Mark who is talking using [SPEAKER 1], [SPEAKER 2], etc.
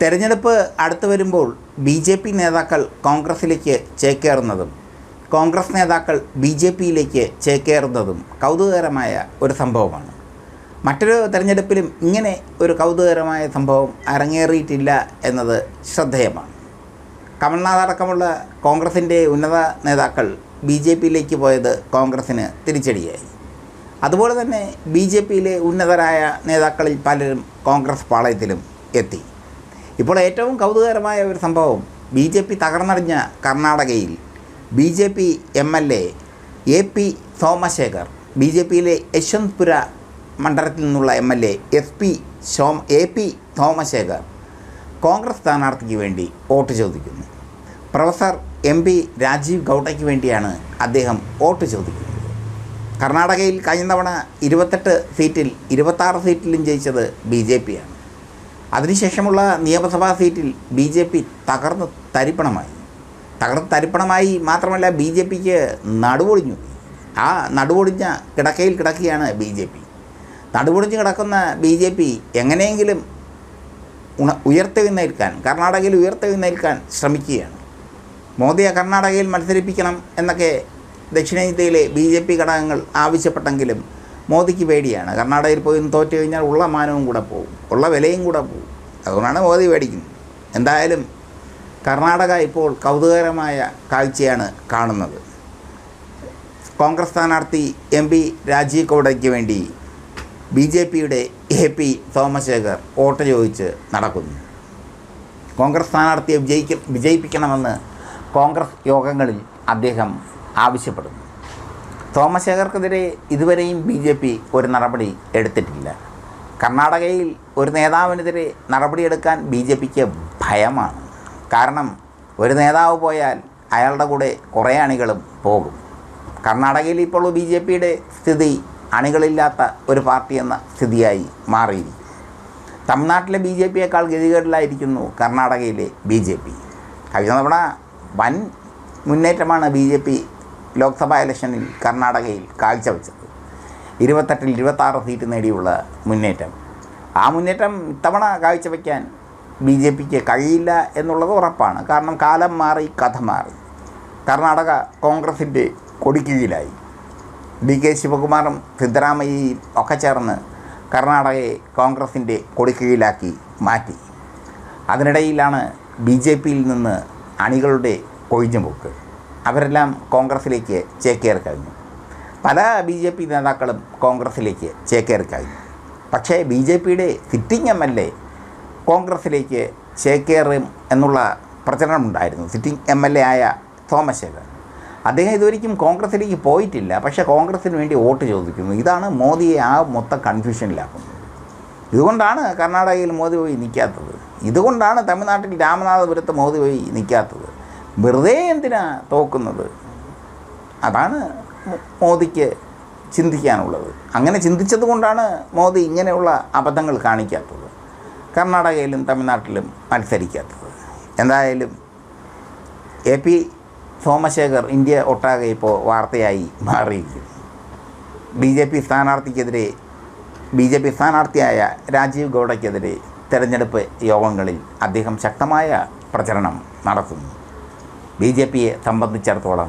[SPEAKER 1] തെരഞ്ഞെടുപ്പ് അടുത്തു വരുമ്പോൾ ബി ജെ പി നേതാക്കൾ കോൺഗ്രസിലേക്ക് ചേക്കേറുന്നതും കോൺഗ്രസ് നേതാക്കൾ ബി ജെ പിയിലേക്ക് ചേക്കേറുന്നതും കൗതുകകരമായ ഒരു സംഭവമാണ്. മറ്റൊരു തെരഞ്ഞെടുപ്പിലും ഇങ്ങനെ ഒരു കൗതുകകരമായ സംഭവം അരങ്ങേറിയിട്ടില്ല എന്നത് ശ്രദ്ധേയമാണ്. കമൽനാഥ് അടക്കമുള്ള കോൺഗ്രസിന്റെ ഉന്നത നേതാക്കൾ ബി ജെ പിയിലേക്ക് പോയത് കോൺഗ്രസ്സിന് തിരിച്ചടിയായി. അതുപോലെ തന്നെ ബി ജെ പിയിലെ ഉന്നതരായ നേതാക്കളിൽ പലരും കോൺഗ്രസ് പാളയത്തിലും എത്തി. ഇപ്പോൾ ഏറ്റവും കൗതുകകരമായ ഒരു സംഭവം ബി ജെ പി തകർന്നടിഞ്ഞ കർണാടകയിൽ B J P M L A A P Somashekar B J പിയിലെ യശ്വന്ത്പുര മണ്ഡലത്തിൽ നിന്നുള്ള M L A S P Som A P Somashekar Congress സ്ഥാനാർത്ഥിക്ക് വേണ്ടി വോട്ട് ചോദിക്കുന്നു. പ്രൊഫസർ എം പി രാജീവ് ഗൗഡയ്ക്ക് വേണ്ടിയാണ് അദ്ദേഹം വോട്ട് ചോദിക്കുന്നത്. കർണാടകയിൽ കഴിഞ്ഞ തവണ ഇരുപത്തെട്ട് സീറ്റിൽ ഇരുപത്താറ് സീറ്റിലും ജയിച്ചത് ബി ജെ പിയാണ് അതിനുശേഷമുള്ള നിയമസഭാ സീറ്റിൽ ബി ജെ പി തകർന്ന് തരിപ്പണമായി. തകർന്ന് തരിപ്പണമായി മാത്രമല്ല ബി ജെ പിക്ക് നടുവൊടിഞ്ഞു. ആ നടുവൊടിഞ്ഞ കിടക്കയിൽ കിടക്കുകയാണ് ബി ജെ പി. നടുവൊടിഞ്ഞ് കിടക്കുന്ന ബി ജെ പി എങ്ങനെയെങ്കിലും ഉണ ഉയർത്തെഴുന്നേൽക്കാൻ കർണാടകയിൽ ഉയർത്തെഴുന്നേൽക്കാൻ ശ്രമിക്കുകയാണ്. മോദിയെ കർണാടകയിൽ മത്സരിപ്പിക്കണം എന്നൊക്കെ ദക്ഷിണേന്ത്യയിലെ ബി ജെ പി ഘടകങ്ങൾ ആവശ്യപ്പെട്ടെങ്കിലും മോദിക്ക് പേടിയാണ്. കർണാടകയിൽ പോയി തോറ്റു കഴിഞ്ഞാൽ ഉള്ള മാനവും കൂടെ പോകും. ഉള്ള വിലയും കൂടെ പോകും. അതുകൊണ്ടാണ് മോദി പേടിക്കുന്നത്. എന്തായാലും കർണാടക ഇപ്പോൾ കൗതുകകരമായ കാഴ്ചയാണ് കാണുന്നത്. കോൺഗ്രസ് സ്ഥാനാർത്ഥി എം പി രാജീവ് കൗഡയ്ക്ക് വേണ്ടി ബി ജെ പിയുടെ എ പി സോമശേഖർ വോട്ട് ചോദിച്ച് നടക്കുന്നു. കോൺഗ്രസ് സ്ഥാനാർത്ഥിയെ വിജയിക്ക വിജയിപ്പിക്കണമെന്ന് കോൺഗ്രസ് യോഗങ്ങളിൽ അദ്ദേഹം ആവശ്യപ്പെടുന്നു. സോമശേഖർക്കെതിരെ ഇതുവരെയും ബി ജെ പി ഒരു നടപടി എടുത്തിട്ടില്ല. കർണാടകയിൽ ഒരു നേതാവിനെതിരെ നടപടിയെടുക്കാൻ ബി ജെ പിക്ക് ഭയമാണ്. കാരണം ഒരു നേതാവ് പോയാൽ അയാളുടെ കൂടെ കുറേ അണികളും പോകും. കർണാടകയിൽ ഇപ്പോൾ ബി ജെ പിയുടെ സ്ഥിതി അണികളില്ലാത്ത ഒരു പാർട്ടി എന്ന സ്ഥിതിയായി മാറിയിരിക്കും തമിഴ്നാട്ടിലെ ബി ജെ പിയേക്കാൾ ഗതികേടിലായിരിക്കുന്നു കർണാടകയിലെ ബി ജെ പി. കഴിഞ്ഞ തവണ വൻ മുന്നേറ്റമാണ് ബി ജെ പി ലോക്സഭാ ഇലക്ഷനിൽ കർണാടകയിൽ കാഴ്ചവെച്ചത്. ഇരുപത്തെട്ടിൽ ഇരുപത്താറ് സീറ്റ് നേടിയുള്ള മുന്നേറ്റം. ആ മുന്നേറ്റം ഇത്തവണ കാഴ്ചവെക്കാൻ ബി ജെ പിക്ക് കഴിയില്ല എന്നുള്ളത് ഉറപ്പാണ്. കാരണം കാലം മാറി കഥ മാറി. കർണാടക കോൺഗ്രസിന്റെ കൊടിക്കീഴിലായി ഡി കെ ശിവകുമാറും സിദ്ധരാമയ്യയും ഒക്കെ ചേർന്ന് കർണാടകയെ കോൺഗ്രസിന്റെ കൊടിക്കീഴിലാക്കി മാറ്റി. അതിനിടയിലാണ് ബി ജെ പിയിൽ നിന്ന് അണികളുടെ കൊഴിഞ്ഞുപോക്ക്. അവരെല്ലാം കോൺഗ്രസിലേക്ക് ചേക്കേറി കഴിഞ്ഞു. പല ബി ജെ പി നേതാക്കളും കോൺഗ്രസിലേക്ക് ചേക്കേറിക്കായി പക്ഷേ ബി ജെ പിയുടെ സിറ്റിംഗ് എം എൽ എ കോൺഗ്രസിലേക്ക് ചേക്കേറും എന്നുള്ള പ്രചരണം ഉണ്ടായിരുന്നു സിറ്റിംഗ് എം എൽ എ ആയ തോമശേഖർ അദ്ദേഹം ഇതുവരെയും കോൺഗ്രസ്സിലേക്ക് പോയിട്ടില്ല. പക്ഷേ കോൺഗ്രസ്സിന് വേണ്ടി വോട്ട് ചോദിക്കുന്നു. ഇതാണ് മോദിയെ ആ മൊത്തം കൺഫ്യൂഷനിലാക്കുന്നത്. ഇതുകൊണ്ടാണ് കർണാടകയിൽ മോദി പോയി നിൽക്കാത്തത്. ഇതുകൊണ്ടാണ് തമിഴ്നാട്ടിൽ രാമനാഥപുരത്ത് മോദി പോയി നിൽക്കാത്തത്. വെറുതെ എന്തിനാ തോക്കുന്നത്? അതാണ് മോദിക്ക് ചിന്തിക്കാനുള്ളത്. അങ്ങനെ ചിന്തിച്ചത് കൊണ്ടാണ് മോദി ഇങ്ങനെയുള്ള അബദ്ധങ്ങൾ കാണിക്കാത്തത്. കർണാടകയിലും തമിഴ്നാട്ടിലും മത്സരിക്കാത്തത്. എന്തായാലും എ പി സോമശേഖർ ഇന്ത്യ ഒട്ടാകെ ഇപ്പോൾ വാർത്തയായി മാറിയിരിക്കുന്നു. ബി ജെ പി സ്ഥാനാർത്ഥിക്കെതിരെ ബി ജെ പി സ്ഥാനാർത്ഥിയായ രാജീവ് ഗൗഡയ്ക്കെതിരെ തെരഞ്ഞെടുപ്പ് യോഗങ്ങളിൽ അദ്ദേഹം ശക്തമായ പ്രചരണം നടത്തുന്നു. ബി ജെ പിയെ സംബന്ധിച്ചിടത്തോളം